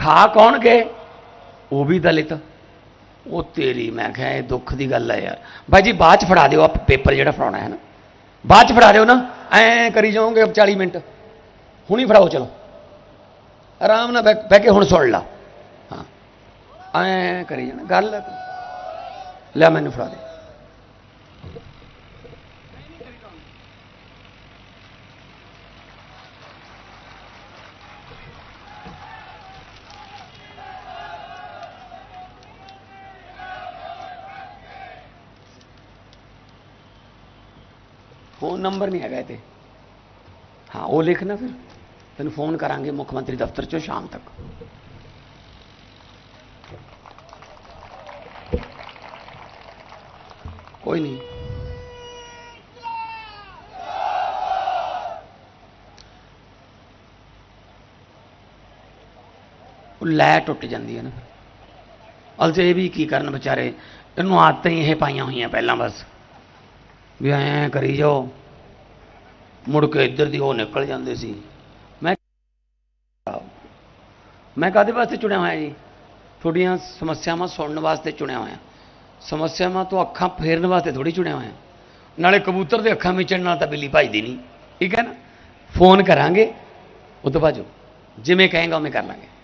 ਖਾ ਕੌਣ ਗਏ ਉਹ ਵੀ ਦਲਿਤ। ਉਹ ਤੇਰੀ, ਮੈਂ ਕਿਹਾ, ਇਹ ਦੁੱਖ ਦੀ ਗੱਲ ਹੈ ਯਾਰ। ਬਾਈ ਜੀ, ਬਾਅਦ ਚ ਫੜਾ ਦਿਓ, ਆਪ ਪੇਪਰ ਜਿਹੜਾ ਫੜਾਉਣਾ ਹੈ ਨਾ। ਬਾਅਦ ਚ ਫੜਾ ਦਿਓ ਨਾ। ਐ ਕਰੀ ਜਾਓਗੇ 40 ਮਿੰਟ। ਹੁਣੀ ਫੜਾਓ, ਚਲੋ। ਆਰਾਮ ਨਾਲ ਬਹਿ ਬਹਿ ਕੇ ਹੁਣ ਸੁਣ ਲਾ। ਹਾਂ। ਐ ਕਰੀ ਜਾਣਾ। ਗੱਲ ਹੈ ਲੈ, ਮੈਨੂੰ ਫੜਾ ਦੇ। ਫੋਨ ਨੰਬਰ ਨਹੀਂ ਹੈਗਾ ਇਹ ਤੇ ਹਾਂ ਉਹ ਲਿਖਣਾ ਫਿਰ ਤੈਨੂੰ ਫੋਨ ਕਰਾਂਗੇ ਮੁੱਖ ਮੰਤਰੀ ਦਫ਼ਤਰ ਚੋਂ ਸ਼ਾਮ ਤੱਕ ਕੋਈ ਨਹੀਂ ਉਹ ਲੈ ਟੁੱਟ ਜਾਂਦੀ ਹੈ ਨਾ ਅਲ ਇਹ ਵੀ ਕੀ ਕਰਨ ਵਿਚਾਰੇ ਇਹਨੂੰ ਆਦਤਾਂ ਹੀ ਇਹ ਪਾਈਆਂ ਹੋਈਆਂ ਪਹਿਲਾਂ ਬਸ ਵੀ ਐਂ ਕਰੀ ਜਾਓ ਮੁੜ ਕੇ ਇੱਧਰ ਦੀ ਉਹ ਨਿਕਲ ਜਾਂਦੇ ਸੀ। ਮੈਂ ਮੈਂ ਕਾਦੇ ਵਾਸਤੇ ਚੁਣਿਆ ਹੋਇਆ ਜੀ? ਤੁਹਾਡੀਆਂ ਸਮੱਸਿਆਵਾਂ ਸੁਣਨ ਵਾਸਤੇ ਚੁਣਿਆ ਹੋਇਆ। ਸਮੱਸਿਆਵਾਂ ਤੋਂ ਅੱਖਾਂ ਫੇਰਨ ਵਾਸਤੇ ਥੋੜੀ ਚੁਣਿਆ ਹੋਇਆ। ਨਾਲੇ ਕਬੂਤਰ ਦੇ ਅੱਖਾਂ ਵਿੱਚ ਨਾਲ ਤਾਂ ਬਿੱਲੀ ਭਜਦੀ ਨਹੀਂ। ਠੀਕ ਹੈ ਨਾ? ਫੋਨ ਕਰਾਂਗੇ, ਉਹ ਤੋਂ ਬਾਅਦ ਜੋ। ਜਿਵੇਂ ਕਹੇਗਾ ਉਵੇਂ ਕਰ ਲਾਂਗੇ।